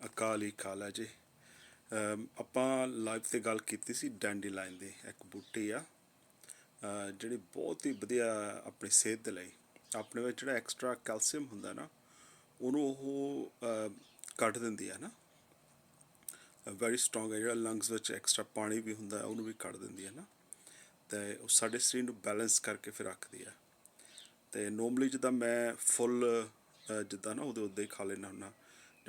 ਅਕਾਲ ਹੀ ਕਾਲ ਹੈ ਜੀ। ਆਪਾਂ ਲਾਈਵ ਤੇ ਗੱਲ ਕੀਤੀ ਸੀ ਡੈਂਡੀਲਾਈਨ ਦੀ, ਇੱਕ ਬੂਟੀ ਆ। ਜਿਹੜੀ ਬਹੁਤ ਹੀ ਵਧੀਆ ਆਪਣੀ ਸਿਹਤ ਦੇ ਲਈ, ਆਪਣੇ ਵਿੱਚ ਜਿਹੜਾ ਐਕਸਟਰਾ ਕੈਲਸ਼ੀਅਮ ਹੁੰਦਾ ਨਾ, ਉਹਨੂੰ ਉਹ ਕੱਢ ਦਿੰਦੀ ਆ ਨਾ। ਵੈਰੀ ਸਟਰੋਂਗ ਹੈ, ਜਿਹੜਾ ਲੰਗਸ ਵਿੱਚ ਐਕਸਟਰਾ ਪਾਣੀ ਵੀ ਹੁੰਦਾ, ਉਹਨੂੰ ਵੀ ਕੱਢ ਦਿੰਦੀ ਹੈ ਨਾ। ਤੇ ਉਹ ਸਾਡੇ ਸਰੀਰ ਨੂੰ ਬੈਲੈਂਸ ਕਰਕੇ ਫਿਰ ਰੱਖਦੀ ਆ। ਤੇ ਨੋਰਮਲੀ ਜਿੱਦਾਂ ਮੈਂ ਫੁੱਲ ਜਿੱਦਾਂ ਨਾ ਉਹਦੇ ਉੱਤੇ ਹੀ ਖਾ ਲੈਣਾ ਹੁੰਦਾ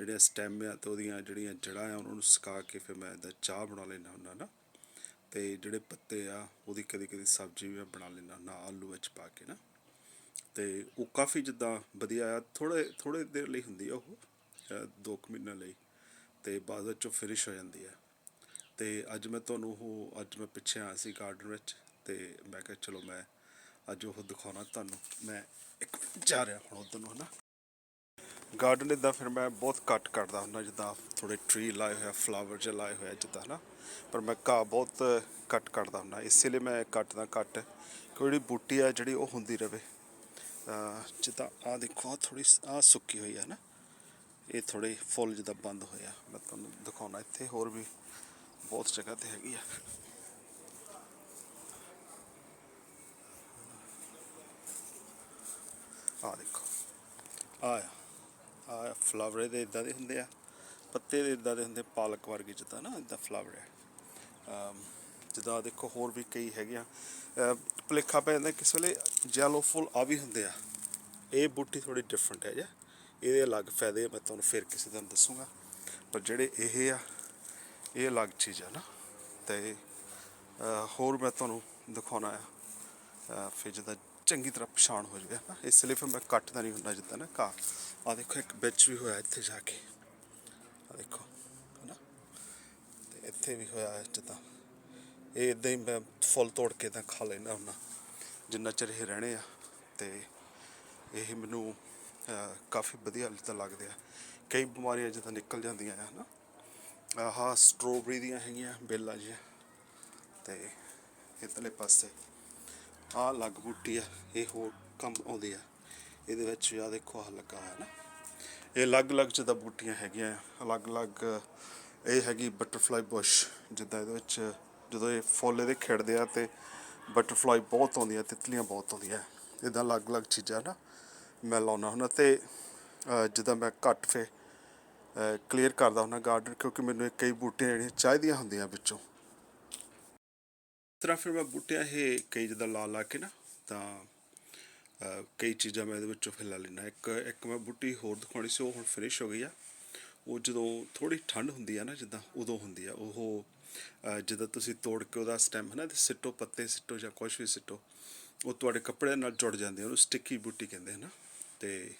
ਜਿਹੜੀਆਂ ਸਟੈਮ ਆ ਤੇ ਉਹਦੀਆਂ ਜਿਹੜੀਆਂ ਜੜ੍ਹਾਂ ਆ, ਉਹਨਾਂ ਨੂੰ ਸੁਕਾ ਕੇ ਫਿਰ ਮੈਂ ਇਹਦਾ ਚਾਹ ਬਣਾ ਲੈਣਾ ਹੁੰਦਾ ਨਾ। ਤੇ ਜਿਹੜੇ ਪੱਤੇ ਆ, ਉਹਦੀ ਕਦੀ ਕਦੀ ਸਬਜ਼ੀ ਵੀ ਮੈਂ ਬਣਾ ਲੈਣਾ ਹੁੰਦਾ, ਆਲੂ ਵਿੱਚ ਪਾ ਕੇ ਨਾ। ਤੇ ਉਹ ਕਾਫੀ ਜਿੱਦਾਂ ਵਧੀਆ ਆ ਥੋੜੇ ਥੋੜੇ ਦੇਰ ਲਈ ਹੁੰਦੀ ਆ ਉਹ ਅਹ ਦੋ ਕੁ ਮਹੀਨਿਆਂ ਲਈ। ਤੇ ਬਾਅਦ ਵਿੱਚੋਂ ਫਿਨਿਸ਼ ਹੋ ਜਾਂਦੀ ਆ। ਤੇ ਅੱਜ ਮੈਂ ਤੁਹਾਨੂੰ ਉਹ, ਅੱਜ ਮੈਂ ਪਿੱਛੇ ਆਇਆ ਸੀ ਗਾਰਡਨ ਵਿੱਚ, ਤੇ ਮੈਂ ਕਿਹਾ ਚਲੋ ਮੈਂ ਅੱਜ ਉਹ ਦਿਖਾਉਣਾ ਤੁਹਾਨੂੰ। ਮੈਂ ਇੱਕ ਮਿੰਟ ਜਾ ਰਿਹਾ ਹੁਣ ਉਧਰ ਨੂੰ ਹਨਾ। ਗਾਰਡਨ ਇਦਾਂ ਫਿਰ ਮੈਂ ਬਹੁਤ ਘੱਟ ਕੱਟਦਾ ਹੁੰਦਾ ਜਿੱਦਾਂ ਥੋੜੇ ਟਰੀ ਲਾਏ ਹੋਇਆ ਫਲਾਵਰ ਜਿਹਾ ਲਾਏ ਹੋਇਆ ਜਿੱਦਾਂ ਨਾ ਪਰ ਮੈਂ ਘਾਹ ਬਹੁਤ ਘੱਟ ਕੱਟਦਾ ਹੁੰਦਾ, ਇਸੇ ਲਈ ਮੈਂ ਕੱਟਦਾ ਘੱਟ ਕਿ ਜਿਹੜੀ ਬੂਟੀ ਆ ਜਿਹੜੀ ਉਹ ਹੁੰਦੀ ਰਵੇ। ਜਿੱਦਾਂ ਆ ਦੇਖੋ ਆ ਥੋੜੀ ਆ ਸੁੱਕੀ ਹੋਈ ਆ ਨਾ ਇਹ ਥੋੜੇ ਫੁੱਲ ਜਿੱਦਾਂ ਬੰਦ ਹੋਇਆ ਮੈਂ ਤੁਹਾਨੂੰ ਦਿਖਾਉਣਾ, ਇੱਥੇ ਹੋਰ ਵੀ ਬਹੁਤ ਜਗ੍ਹਾ ਤੇ ਹੈਗੀ ਆ। ਆ ਦੇਖੋ ਆ। ਆ ਆ ਫਲਾਵਰ ਇਹਦੇ ਇਦਾਂ ਦੇ ਹੁੰਦੇ ਆ ਪੱਤੇ ਦੇ ਇਦਾਂ ਦੇ ਹੁੰਦੇ ਪਾਲਕ ਵਰਗੇ ਜਿੱਦਾਂ ਨਾ ਇਦਾਂ ਫਲਾਵਰ। ਹੈ ਜਿੱਦਾਂ ਦੇਖੋ ਹੋਰ ਵੀ ਕਈ ਹੈਗੇ ਆ। ਭੁਲੇਖਾ ਪੈ ਜਾਂਦਾ ਕਿਸ ਵੇਲੇ ਜੈਲੋ ਫੁੱਲ ਆ ਵੀ ਹੁੰਦੇ ਆ। ਇਹ ਬੂਟੀ ਥੋੜੀ ਡਿਫਰੈਂਟ ਹੈ ਜੀ। ਇਹਦੇ ਅਲੱਗ ਫਾਇਦੇ ਆ, ਮੈਂ ਤੁਹਾਨੂੰ ਫਿਰ ਕਿਸੇ ਦਿਨ ਦੱਸੂਗਾ। ਪਰ ਜਿਹੜੇ ਇਹ ਆ ਇਹ ਅਲੱਗ ਚੀਜ਼ ਆ ਨਾ। ਤੇ ਹੋਰ ਮੈਂ ਤੁਹਾਨੂੰ ਦਿਖਾਉਣਾ ਆ। ਫਿਰ ਜਿੱਦਾਂ ਚੰਗੀ ਤਰ੍ਹਾਂ ਪਛਾਣ ਹੋ ਜਾਵੇ ਨਾ ਇਸ ਲਈ ਫਿਰ ਮੈਂ ਕੱਟਦਾ ਨਹੀਂ ਹੁੰਦਾ ਜਿੱਦਾਂ ਨਾ, ਘਾਹ। ਆ ਦੇਖੋ, ਇੱਕ ਵਿੱਚ ਵੀ ਹੋਇਆ ਇੱਥੇ ਜਾ ਕੇ। ਆ ਦੇਖੋ, ਹਨਾ? ਤੇ ਇੱਥੇ ਵੀ ਹੋਇਆ ਜਿੱਦਾਂ। ਇਹ ਇਦਾਂ ਹੀ ਮੈਂ ਫੁੱਲ ਤੋੜ ਕੇ ਤਾਂ ਖਾ ਲੈਣਾ ਹੁੰਦਾ। ਜਿੰਨਾ ਚਿਰ ਇਹ ਰਹਿਣੇ ਆ, ਤੇ ਇਹ ਮੈਨੂੰ ਕਾਫੀ ਵਧੀਆ ਤਾਂ ਲੱਗਦੇ ਆ। ਕਈ ਬਿਮਾਰੀਆਂ ਜਿੱਦਾਂ ਨਿਕਲ ਜਾਂਦੀਆਂ ਆ, ਹਨਾ? ਆਹ ਸਟ੍ਰਾਬੇਰੀ ਦੀਆਂ ਹੈਗੀਆਂ, ਬੇਲਾਂ ਜੀਆਂ ਤੇ ਇਤਲੇ ਪਾਸੇ ਆਹ ਅਲੱਗ ਬੂਟੀ ਆ, ਇਹ ਹੋਰ ਕੰਮ ਆਉਂਦੀ ਆ। ਇਹਦੇ ਵਿੱਚ ਆ ਦੇਖੋ, ਆਹ ਲੱਗਾ ਹੋਇਆ ਨਾ। ਇਹ ਅਲੱਗ-ਅਲੱਗ ਜਿੱਦਾਂ ਬੂਟੀਆਂ ਹੈਗੀਆਂ ਅਲੱਗ-ਅਲੱਗ ਇਹ ਹੈਗੀ ਬਟਰਫਲਾਈ ਬੁਸ਼, ਜਿੱਦਾਂ ਇਹਦੇ ਵਿੱਚ ਜਦੋਂ ਇਹ ਫੁੱਲ ਇਹਦੇ ਖਿੜਦੇ ਆ ਤੇ ਬਟਰਫਲਾਈ ਬਹੁਤ ਆਉਂਦੀਆਂ ਤਿਤਲੀਆਂ ਬਹੁਤ ਆਉਂਦੀਆਂ ਇਦਾਂ ਅਲੱਗ-ਅਲੱਗ ਚੀਜ਼ਾਂ ਨਾ ਮੈਂ ਲਾਉਣਾ ਹੁੰਦਾ ਤੇ ਜਿੱਦਾਂ ਮੈਂ ਘੱਟ ਫੇ ਕਲੀਅਰ ਕਰਦਾ ਹੁੰਦਾ ਗਾਰਡਨ ਕਿਉਂਕਿ ਮੈਨੂੰ ਇਹ ਕਈ ਬੂਟੀਆਂ ਜਿਹੜੀਆਂ ਚਾਹੀਦੀਆਂ ਹੁੰਦੀਆਂ ਵਿੱਚੋਂ। ਤਰ੍ਹਾਂ ਫਿਰ ਮੈਂ ਬੂਟਿਆਂ ਇਹ ਕਈ ਜਿੱਦਾਂ ਲਾ ਲਾ ਕੇ ਨਾ ਤਾਂ ਕਈ ਚੀਜ਼ਾਂ ਮੈਂ ਇਹਦੇ ਵਿੱਚੋਂ ਫਿਰ ਲੈ ਲੈਣਾ ਇੱਕ ਇੱਕ ਮੈਂ ਬੂਟੀ ਹੋਰ ਦਿਖਾਉਣੀ ਸੀ ਉਹ ਹੁਣ ਫਿਨਿਸ਼ ਹੋ ਗਈ ਆ। ਉਹ ਜਦੋਂ ਥੋੜੀ ਠੰਡ ਹੁੰਦੀ ਆ ਨਾ ਜਿੱਦਾਂ ਉਦੋਂ ਹੁੰਦੀ ਆ। ਉਹ ਅਹ, ਜਿੱਦਾਂ ਤੁਸੀਂ ਤੋੜ ਕੇ ਉਹਦਾ ਸਟੈਮ ਹੈ ਨਾ ਤੇ ਸਿੱਟੋ ਪੱਤੇ ਸਿੱਟੋ ਜਾਂ ਕੁਝ ਵੀ ਸਿੱਟੋ ਉਹ ਤੁਹਾਡੇ ਕੱਪੜੇ ਨਾਲ ਜੁੜ ਜਾਂਦੇ ਉਹਨੂੰ ਸਟਿੱਕੀ ਬੂਟੀ ਕਹਿੰਦੇ ਹਨ ਤੇ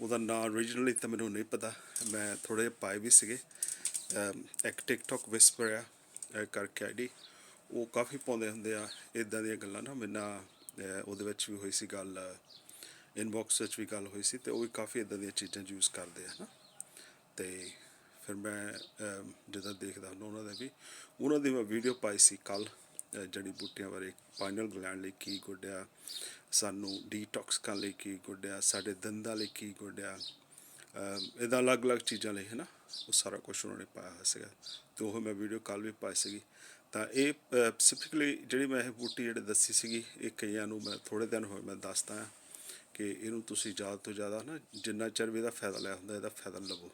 ਉਹਦਾ ਨਾਮ originally ਤਾਂ ਮੈਨੂੰ ਨਹੀਂ ਪਤਾ। ਮੈਂ ਥੋੜੇ ਪਾਏ ਵੀ ਸੀਗੇ। ਇੱਕ ਟਿਕਟੌਕ ਵਿਸਪਰ ਆ ਅਹ ਕਰਕੇ ਆਈਡੀ ਉਹ ਕਾਫੀ ਪਾਉਂਦੇ ਹੁੰਦੇ ਆ ਇਦਾਂ ਦੀਆਂ ਗੱਲਾਂ ਨਾ ਮੇਰੇ ਨਾਲ ਉਹਦੇ ਵਿੱਚ ਵੀ ਹੋਈ ਸੀ ਗੱਲ ਇਨਬਾਕਸ ਵਿੱਚ ਵੀ ਗੱਲ ਹੋਈ ਸੀ ਤੇ ਉਹ ਵੀ ਕਾਫੀ ਇਦਾਂ ਦੀਆਂ ਚੀਜ਼ਾਂ ਯੂਜ਼ ਕਰਦੇ ਆ ਨਾ। ਤੇ ਫਿਰ ਮੈਂ ਅਮ, ਜਦੋਂ ਦੇਖਦਾ ਹੁੰਦਾ ਉਹਨਾਂ ਦਾ ਵੀ ਉਹਨਾਂ ਦੀ ਮੈਂ ਵੀਡੀਓ ਪਾਈ ਸੀ ਕੱਲ ਜੜੀ ਬੂਟੀਆਂ ਬਾਰੇ ਪਾਈਨਲ ਗਲੈਂਡ ਲਈ ਕੀ ਗੁੱਡ ਆ ਸਾਨੂੰ ਡੀਟੌਕਸ ਕਰਨ ਲਈ ਕੀ ਗੁੱਡ ਆ ਸਾਡੇ ਦੰਦਾਂ ਲਈ ਕੀ ਗੁੱਡ ਆ ਇਹਦਾ ਅਲੱਗ-ਅਲੱਗ ਚੀਜ਼ਾਂ ਲਈ ਹੈ ਨਾ ਉਹ ਸਾਰਾ ਕੁਝ ਉਹਨਾਂ ਨੇ ਪਾਇਆ ਹੋਇਆ ਸੀਗਾ। ਤੇ ਉਹ ਮੈਂ ਵੀਡੀਓ ਕੱਲ ਵੀ ਪਾਈ ਸੀਗੀ। ਤਾਂ ਇਹ ਸਪੈਸੀਫਿਕਲੀ ਜਿਹੜੀ ਮੈਂ ਇਹ ਬੂਟੀ ਜਿਹੜੀ ਦੱਸੀ ਸੀਗੀ, ਇਹ ਕਈਆਂ ਨੂੰ ਮੈਂ ਥੋੜੇ ਦਿਨ ਹੋਏ ਮੈਂ ਦੱਸਦਾ ਹਾਂ ਕਿ ਇਹਨੂੰ ਤੁਸੀਂ ਜ਼ਿਆਦਾ ਤੋਂ ਜ਼ਿਆਦਾ ਨਾ ਜਿੰਨਾ ਚਿਰ ਵੀ ਇਹਦਾ ਫਾਇਦਾ ਲਿਆ ਹੁੰਦਾ, ਇਹਦਾ ਫਾਇਦਾ ਲਵੋ।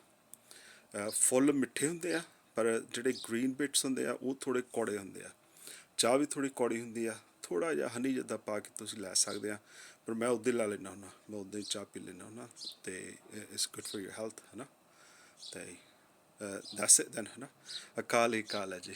ਫੁੱਲ ਮਿੱਠੇ ਹੁੰਦੇ ਆ, ਪਰ ਜਿਹੜੇ ਗ੍ਰੀਨ ਬਿਟਸ ਹੁੰਦੇ ਆ, ਉਹ ਥੋੜੇ ਕੌੜੇ ਹੁੰਦੇ ਆ। ਚਾਹ ਵੀ ਥੋੜੀ ਕੌੜੀ ਹੁੰਦੀ ਆ ਥੋੜਾ ਜਿਹਾ ਹਨੀ ਜਿੱਦਾਂ ਪਾ ਕੇ ਤੁਸੀਂ ਲੈ ਸਕਦੇ ਆ, ਪਰ ਮੈਂ ਉਦੋਂ ਹੀ ਲਾ ਲੈਣਾ ਹੁੰਦਾ, ਮੈਂ ਉਦੋਂ ਹੀ ਚਾਹ ਪੀ ਲੈਣਾ ਹੁੰਦਾ, ਤੇ it's good for your health ਹੈ ਨਾ ਤੇ ਦੈਟਸ ਇਟ ਦੈਨ ਨਾ ਅਕਾਲ ਹੀ ਕਾਲ ਹੈ ਜੀ।